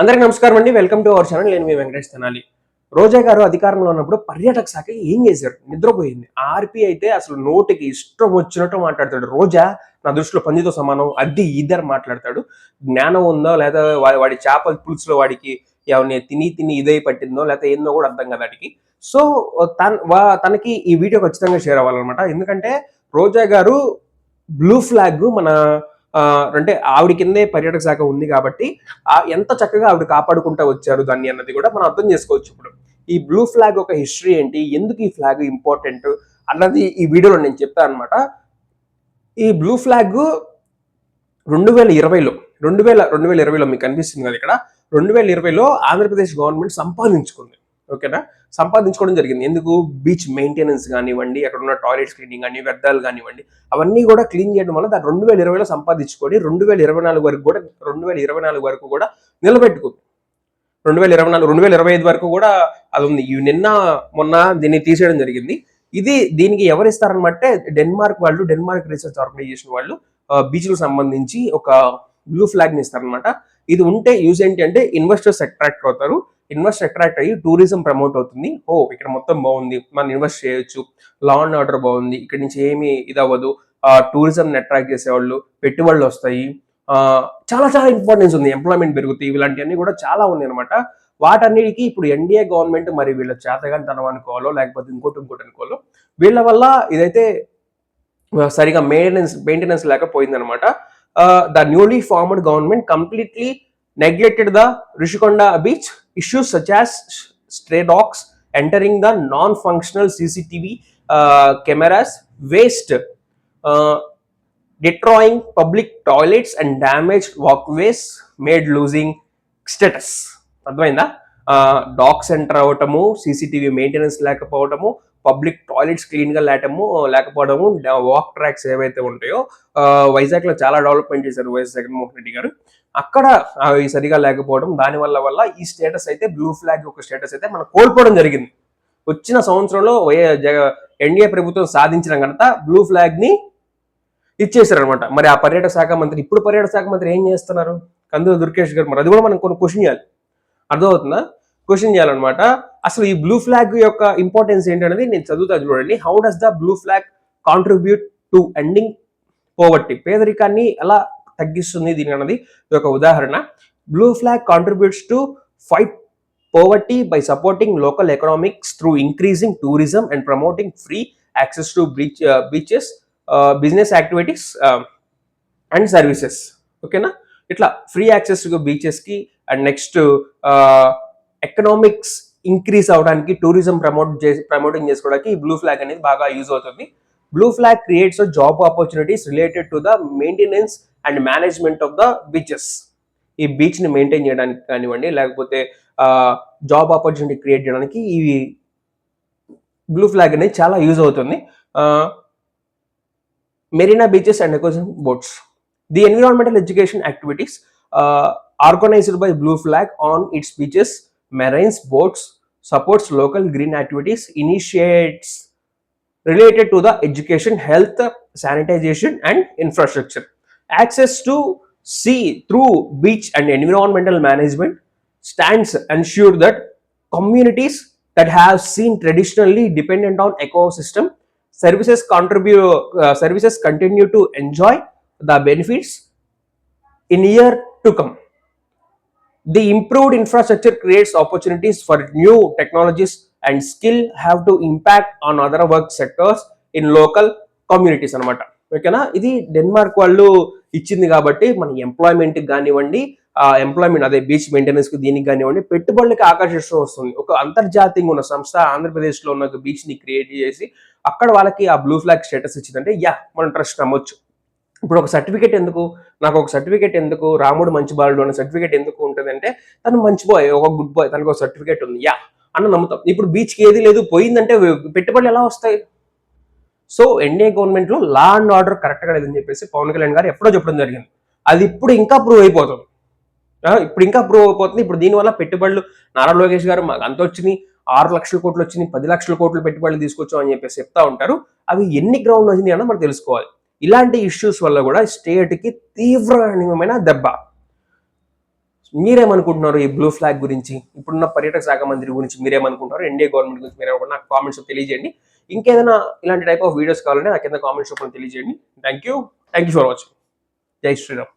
అందరికీ నమస్కారం అండి. Welcome to our channel. నేను మీ వెంకటేష్ తెనాలి. రోజా గారు అధికారంలో ఉన్నప్పుడు పర్యాటక శాఖ ఏం చేశారు? నిద్రపోయింది. ఆర్పి అయితే అసలు నోటికి ఇష్టం వచ్చినట్టు మాట్లాడతాడు. రోజా నా దృష్టిలో పందితో సమానం. అది ఇద్దరు మాట్లాడతాడు. జ్ఞానం ఉందో లేదా వాడి చేపల పులుసులో వాడికి ఎవరిని తిని తిని ఇదై పట్టిందో లేకపోతే ఏందో కూడా అర్థం కదా వాటికి. సో తన వా- తనకి ఈ వీడియో ఖచ్చితంగా షేర్ అవ్వాలన్నమాట. ఎందుకంటే రోజా గారు బ్లూ ఫ్లాగ్ మన అంటే ఆవిడ కిందే పర్యాటక శాఖ ఉంది కాబట్టి ఎంత చక్కగా ఆవిడ కాపాడుకుంటూ వచ్చారు దాన్ని అన్నది కూడా మనం అర్థం చేసుకోవచ్చు ఇప్పుడు. ఈ బ్లూ ఫ్లాగ్ ఒక హిస్టరీ ఏంటి? ఎందుకు ఈ ఫ్లాగ్ ఇంపార్టెంట్ అన్నది ఈ వీడియోలో నేను చెప్తాను అనమాట ఈ బ్లూ ఫ్లాగ్ రెండు వేల ఇరవైలో రెండు వేల రెండు వేల ఇరవైలో మీకు కనిపిస్తుంది కదా ఇక్కడ? రెండు వేల ఇరవైలో ఆంధ్రప్రదేశ్ గవర్నమెంట్ సంపాదించుకుంది. ఓకేనా? సంపాదించుకోవడం జరిగింది. ఎందుకు? బీచ్ మెయింటెనెన్స్ కానివ్వండి అక్కడ ఉన్న టాయిలెట్స్ క్లీనింగ్ కానీ వ్యర్థాలు కానివ్వండి అవన్నీ కూడా క్లీన్ చేయడం వల్ల దాన్ని రెండు వేల ఇరవైలో సంపాదించుకొని రెండు వేల ఇరవై నాలుగు వరకు కూడా రెండు వేల ఇరవై నాలుగు వరకు కూడా నిలబెట్టుకుంది రెండు వేల ఇరవై నాలుగు రెండు వేల ఇరవై ఐదు వరకు కూడా అది ఉంది. ఇవి నిన్న మొన్న దీన్ని తీసేయడం జరిగింది. ఇది దీనికి ఎవరు ఇస్తారనమంటే డెన్మార్క్ వాళ్ళు డెన్మార్క్ రీసెర్చ్ ఆర్గనైజేషన్ వాళ్ళు బీచ్లకు సంబంధించి ఒక బ్లూ ఫ్లాగ్ని ఇస్తారనమాట. ఇది ఉంటే యూజ్ ఏంటి అంటే ఇన్వెస్టర్స్ అట్రాక్ట్ అవుతారు. ఇన్వెస్ట్ అట్రాక్ట్ అయ్యి టూరిజం ప్రమోట్ అవుతుంది. ఓ ఇక్కడ మొత్తం బాగుంది. మనం ఇన్వెస్ట్ చేయొచ్చు. లా అండ్ ఆర్డర్ బాగుంది. ఇక్కడ నుంచి ఏమి ఇది అవ్వదు టూరిజం అట్రాక్ట్ చేసేవాళ్ళు పెట్టుబడులు వస్తాయి. చాలా చాలా ఇంపార్టెన్స్ ఉంది. ఎంప్లాయ్మెంట్ పెరుగుతాయి. ఇలాంటివన్నీ కూడా చాలా ఉన్నాయి అనమాట వాటన్నిటికీ ఇప్పుడు ఎన్డీఏ గవర్నమెంట్ మరి వీళ్ళ చేతగానితనం అనుకోవాలో లేకపోతే ఇంకోటి ఇంకోటి అనుకోవాలో వీళ్ళ వల్ల ఇదైతే సరిగా మెయింటెనెన్స్ మెయింటెనెన్స్ లేకపోయింది అనమాట the newly formed government completely neglected the Rishikonda beach. Issues such as stray dogs entering the non-functional CCTV uh, cameras, waste, uh, destroying public toilets and damaged walkways made losing status. ಅದ್ವೈಂದ dog centre అవటము CCTV maintenance లేకపోవటము public toilets క్లీన్గా లేటము లేకపోవడము walk tracks ఏవైతే ఉంటాయో వైజాగ్లో చాలా డెవలప్మెంట్ చేశారు వైఎస్ జగన్మోహన్ రెడ్డి గారు. అక్కడ అవి సరిగా లేకపోవడం దాని వల్ల వల్ల ఈ స్టేటస్ అయితే బ్లూ ఫ్లాగ్ ఒక స్టేటస్ అయితే మనం కోల్పోవడం జరిగింది. వచ్చిన సంవత్సరంలో వై- జగ ఎన్డీఏ ప్రభుత్వం సాధించిన ఘనత బ్లూ ఫ్లాగ్ని ఇచ్చేసారు అనమాట మరి ఆ పర్యాటక శాఖ మంత్రి ఇప్పుడు పర్యాటక శాఖ మంత్రి ఏం చేస్తున్నారు? కందుల దుర్గేష్ గారు మరి అది కూడా మనం కొన్ని క్వశ్చన్ చేయాలి. అర్థమవుతుందా? క్వశ్చన్ చేయాలన్నమాట. అసలు ఈ బ్లూ ఫ్లాగ్ యొక్క ఇంపార్టెన్స్ ఏంటనేది నేను చదువుతా చూడండి. How does the blue flag contribute to ending poverty పేదరికాన్ని ఎలా తగ్గిస్తుంది దీని అన్నది ఇది ఒక ఉదాహరణ. Blue flag contributes to fight poverty by supporting local economics through increasing tourism and promoting free access to beach beaches business activities and services ఓకేనా ఇట్లా ఫ్రీ యాక్సెస్ బీచెస్కి అండ్ నెక్స్ట్ ఎకనామిక్స్ ఇంక్రీస్ అవడానికి టూరిజం ప్రమోట్ చేసి promoting చేసుకోవడానికి ఈ blue flag అనేది బాగా use అవుతుంది. Blue flag creates job opportunities related to the maintenance and management of the beaches ఈ బీచ్ని మెయింటైన్ చేయడానికి కానివ్వండి లేకపోతే జాబ్ ఆపర్చునిటీ క్రియేట్ చేయడానికి ఈ బ్లూ ఫ్లాగ్ అనేది చాలా యూజ్ అవుతుంది. Marina beaches and eco zone boats the environmental education activities organised by blue flag on its beaches marine boards, supports local green activities, initiates related to the education, health, sanitization, and infrastructure. Access to sea through beach and environmental management stands ensure that communities that have seen traditionally dependent on ecosystem services contribute uh, services continue to enjoy the benefits in year to come the improved infrastructure creates opportunities for new technologies and skill have to impact on other work sectors in local communities అనమాట ఓకేనా ఇది Denmark వాళ్ళు ఇచ్చింది కాబట్టి మన employment కానివ్వండి ఆ employment అదే బీచ్ మెయింటెనెన్స్కి దీనికి కానివ్వండి పెట్టుబడులకి ఆకర్షిస్తూ వస్తుంది. ఒక అంతర్జాతీయంగా ఉన్న సంస్థ ఆంధ్రప్రదేశ్లో ఉన్న బీచ్ని క్రియేట్ చేసి అక్కడ వాళ్ళకి ఆ బ్లూ ఫ్లాగ్ స్టేటస్ ఇచ్చిందంటే యా మనం ట్రస్ట్ నమ్మొచ్చు. ఇప్పుడు ఒక సర్టిఫికేట్ ఎందుకు? నాకు ఒక సర్టిఫికేట్ ఎందుకు? రాముడు మంచి బాలుడు అనే సర్టిఫికేట్ ఎందుకు ఉంటుంది అంటే తను మంచి బాయ్ ఒక గుడ్ బాయ్ తనకు ఒక సర్టిఫికేట్ ఉంది. యా అన్న నమ్ముతాం. ఇప్పుడు బీచ్కి ఏది లేదు పోయిందంటే పెట్టుబడులు ఎలా వస్తాయి? సో ఎన్డీఏ గవర్నమెంట్లో లా అండ్ ఆర్డర్ కరెక్ట్గా లేదని చెప్పేసి పవన్ కళ్యాణ్ గారు ఎప్పుడో చెప్పడం జరిగింది. అది ఇప్పుడు ఇంకా ప్రూవ్ అయిపోతుంది. ఇప్పుడు ఇంకా ప్రూవ్ అయిపోతుంది. ఇప్పుడు దీనివల్ల పెట్టుబడులు నారా లోకేష్ గారు మాకు అంత వచ్చినాయి. ఆరు లక్షల కోట్లు వచ్చినాయి పది లక్షల కోట్లు పెట్టుబడులు తీసుకొచ్చాం అని చెప్పేసి చెప్తా ఉంటారు. అవి ఎన్ని గ్రౌండ్ వచ్చింది అన్న మనం తెలుసుకోవాలి. ఇలాంటి ఇష్యూస్ వల్ల కూడా స్టేట్కి తీవ్రమైన దెబ్బ. మీరేమనుకుంటున్నారు ఈ బ్లూ ఫ్లాగ్ గురించి? ఇప్పుడున్న పర్యాటక శాఖ మంత్రి గురించి మీరేమనుకుంటున్నారు? ఎన్డీఏ గవర్నమెంట్ గురించి మీరేమనుకుంటున్నారు? నాకు కామెంట్స్ తెలియజేయండి. ఇంకేదైనా ఇలాంటి టైప్ ఆఫ్ వీడియోస్ కావాలంటే నాకు కింద కామెంట్స్ రూపంలో తెలియజేయండి. Thank you thank you for watching జై శ్రీరామ్.